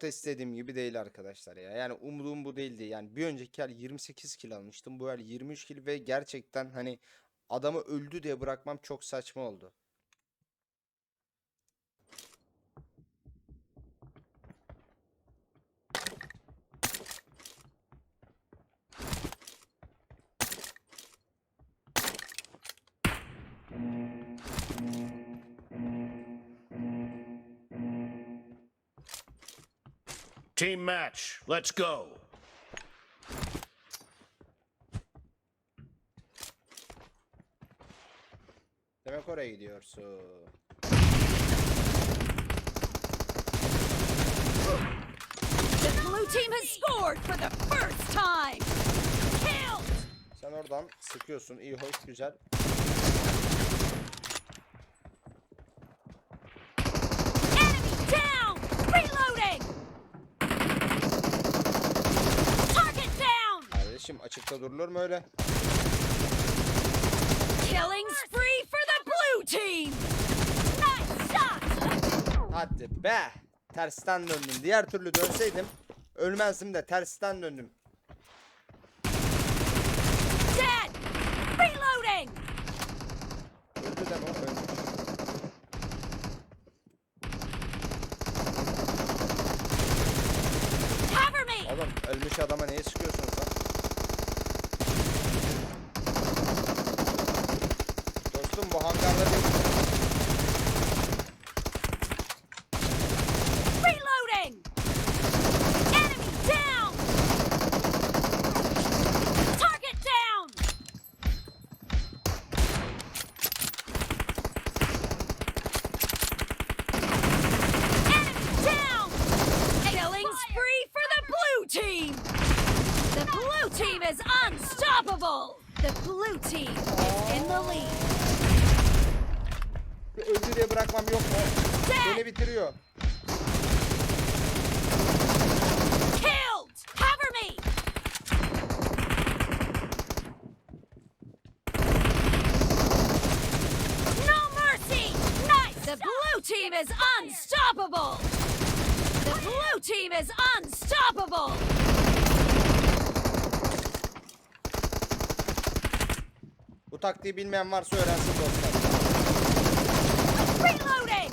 çok da istediğim gibi değil arkadaşlar ya. Yani umduğum bu değildi. Yani bir önceki el 28 kill almıştım. Bu el 23 kill ve gerçekten hani adamı öldü diye bırakmam çok saçma oldu. Team match. Let's go. Demek oraya gidiyorsun. The blue team has scored for the first time. Kill! Sen oradan sıkıyorsun. İyi hoş güzel. Enemy down! Reloading! Target down! Kardeşim açıkta durulur mu öyle? Killing spree for the blue team! Nice shot! Hadi be. Tersten döndüm. Diğer türlü dönseydim ölmezdim de tersten döndüm. Dead! Reloading! Öldü deme o ölmüş. Cover me! Oğlum ölmüş adama niye sıkıyorsunuz lan? Dostum bu hangarda bir Reloading! Enemy down! Target down! Enemy down! Killing spree for the blue team! The blue team is unstoppable! The blue team team is unstoppable! The blue team is unstoppable! Bu taktiği bilmeyen varsa öğrensin dostlar. Reloading!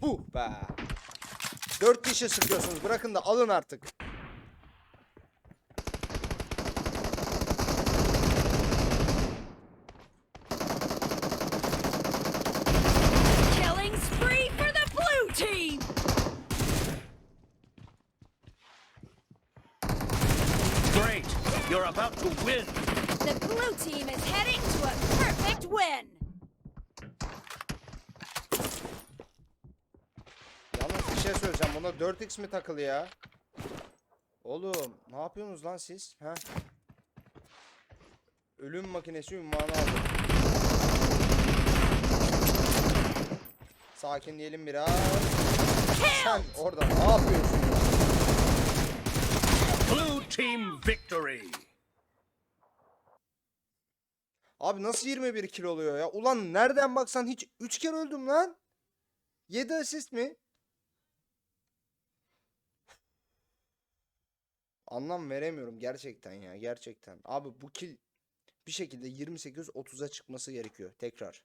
Puh be. Dört kişi sıkıyorsunuz. Bırakın da alın artık. Killing spree for the blue team! Great. You're about to win. The blue team is heading to a perfect win! Yalnız bir şey söyleyeceğim. Buna 4x mi takılı ya? Oğlum ne yapıyorsunuz lan siz? Ha? Ölüm makinesi ünvanı aldı. Sakinleyelim biraz. Sen orada ne yapıyorsun? ya? Blue team victory. Abi nasıl 21 kilo oluyor ya? Ulan nereden baksan hiç 3 kere öldüm lan. 7 asist mi? Anlam veremiyorum gerçekten ya gerçekten. Abi bu kill bir şekilde 28-30'a çıkması gerekiyor tekrar.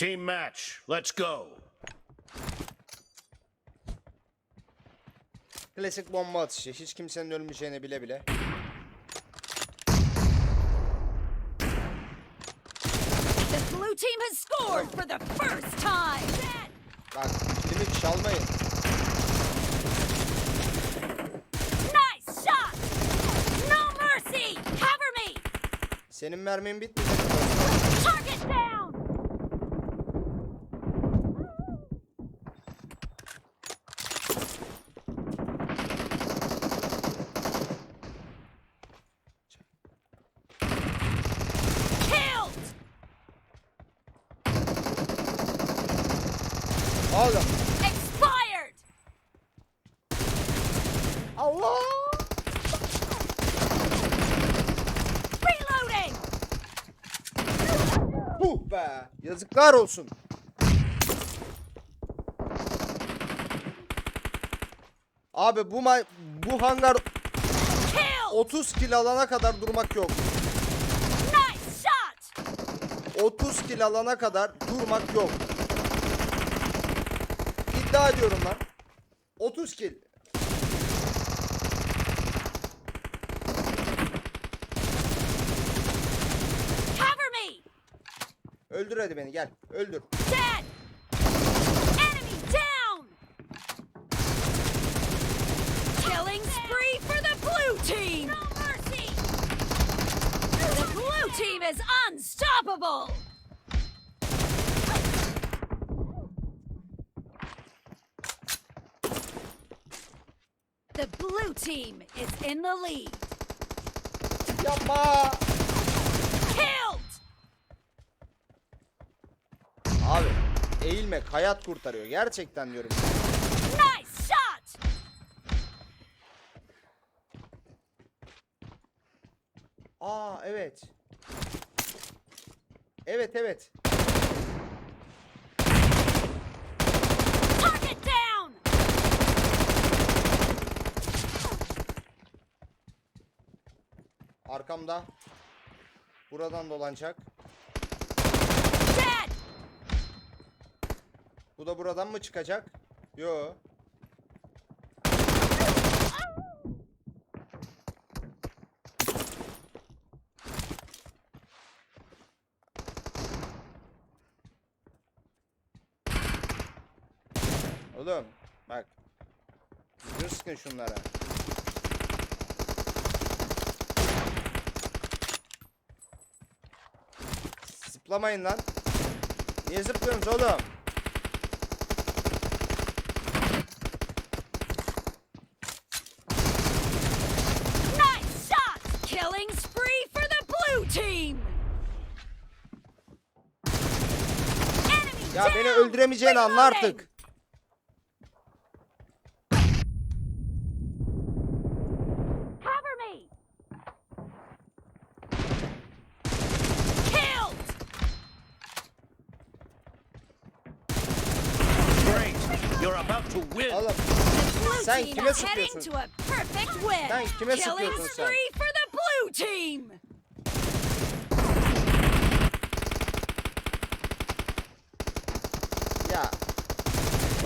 Team match. Let's go. Klasik bomba atışı. Hiç kimsenin ölmeyeceğini bile bile. The blue team has scored for the first time! Bak kilimi çalmayın. Nice shot! No mercy! Cover me! Senin mermin bitmedi. Target down! Killed! Oğlum. Expired! Allah. Reloading! Huh be. Yazıklar olsun. Abi bu bu hangar Kill! 30 kill alana kadar durmak yok. Nice shot! 30 kill alana kadar durmak yok. İddia ediyorum lan. 30 kill. Cover me! Öldür hadi beni gel. Öldür. Dead! Enemy down! Killing spree for the blue team! No mercy! The blue team is unstoppable! The blue team is in the lead. Yapma. Killed! Abi eğilmek hayat kurtarıyor. Gerçekten diyorum. Nice shot! Aa evet. Evet evet. Target down! Arkamda. Buradan dolanacak. Bu da buradan mı çıkacak? Yo. Oğlum bak. Sıkın şunlara. Zıplamayın lan. Niye zıplıyorsunuz oğlum? Nice shot! Killing spree for the blue team! Enemy Ya beni öldüremeyeceğini anla artık. Cover me! Killed! Great. You're about to win. Oğlum The blue Sen team kime sıkıyorsun? to a perfect win! Sen kime sıkıyorsun sen? spree for the blue team! ya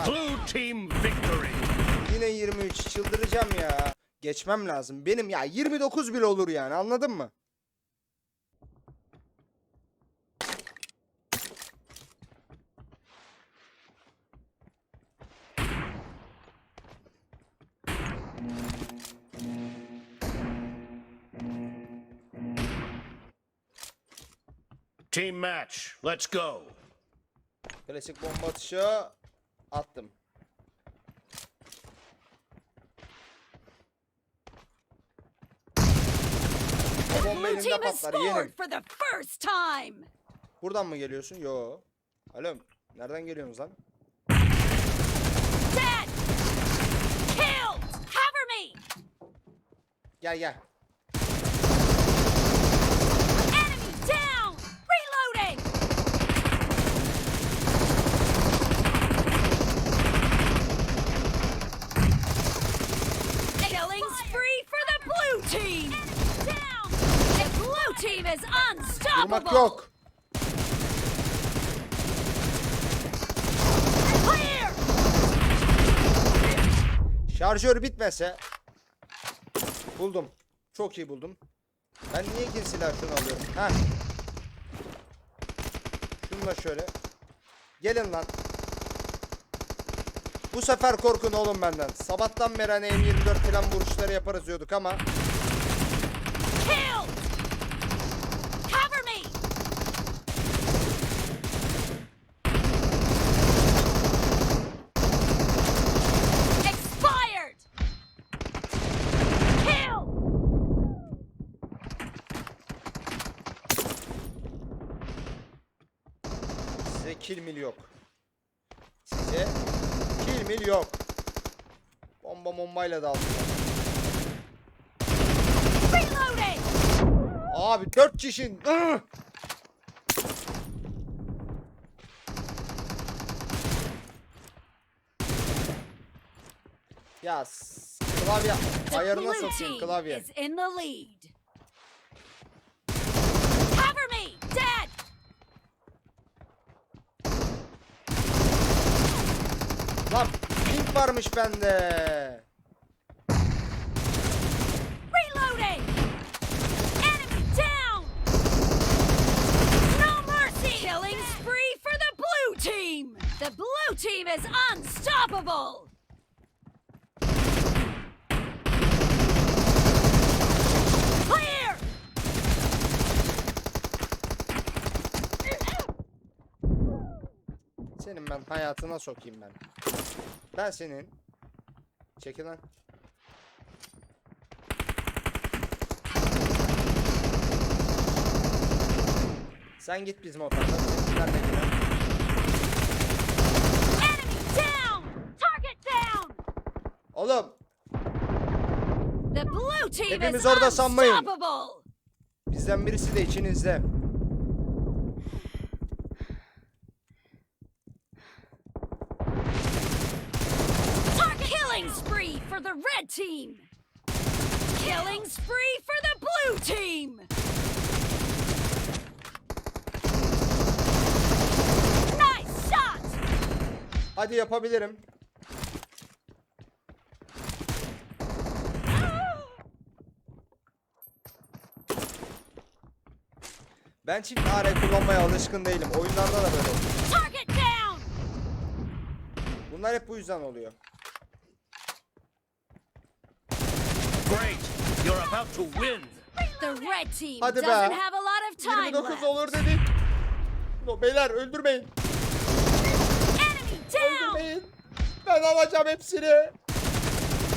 Blue team victory. yine 23 çıldıracağım ya. Geçmem lazım. Benim ya 29 bile olur yani anladın mı? Team match. Let's go. Klasik bomba atışı attım. O bomba Blue elimde team has patlar yeğenim. scored for the first time! Buradan mı geliyorsun? Yo. Alo. Nereden geliyorsunuz lan? Dead! Killed! Cover me! Gel gel. Enemy down! Reloading! Killing spree for the blue team! Down! The blue team is Durmak unstoppable! yok. Şarjör bitmese. Buldum. Çok iyi buldum. Ben niye ikinci silah şunu alıyorum? Ha. Şunu da şöyle. Gelin lan. Bu sefer korkun oğlum benden. Sabahtan beri hani M24 falan vuruşları yaparız diyorduk ama. Killed! Cover me! Expired! Kill! Size kill mil yok. Size mil yok. Bomba bombayla da aldım. Abi 4 kişi. Ih! Ya klavye ayarına sokayım klavye. is in the lead. Cover me! Dead! Lan pink varmış bende. Reloading! Enemy down! No mercy! Killing spree for the blue team! The blue team is unstoppable! Clear! Senin ben hayatına sokayım ben. Ben senin. Çekil lan. Sen git bizim otelde. Bizimkiler de down! Oğlum Hepimiz orada sanmayın. bizden birisi de içinizde. Target killing spree for the red team! Killing spree for the blue team! Nice shot! Hadi yapabilirim. Ben çift AR kullanmaya alışkın değilim. Oyunlarda da böyle. Down! Bunlar hep bu yüzden oluyor. Great. You're about to win. The red team Hadi be. doesn't have a lot of time 29 left. olur dedik. No, beyler öldürmeyin. Enemy down! Öldürmeyin. Ben alacağım hepsini.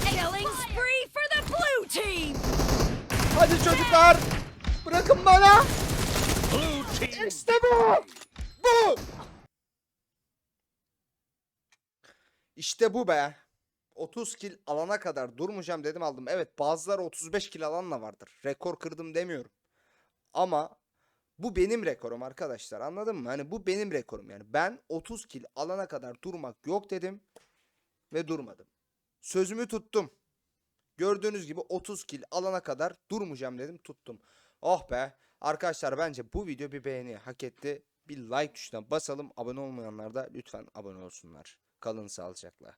Killing spree for the blue team! Hadi çocuklar. Bırakın bana. Blue team. İşte bu. Bu. İşte bu be. 30 kill alana kadar durmayacağım dedim aldım. Evet bazıları 35 kill alanla vardır. Rekor kırdım demiyorum. Ama bu benim rekorum arkadaşlar. Anladın mı? Hani bu benim rekorum yani. Ben 30 kill alana kadar durmak yok dedim ve durmadım. Sözümü tuttum. Gördüğünüz gibi 30 kill alana kadar durmayacağım dedim tuttum. Oh be. Arkadaşlar bence bu video bir beğeni hak etti. Bir like tuşuna basalım. Abone olmayanlar da lütfen abone olsunlar. Kalın sağlıcakla.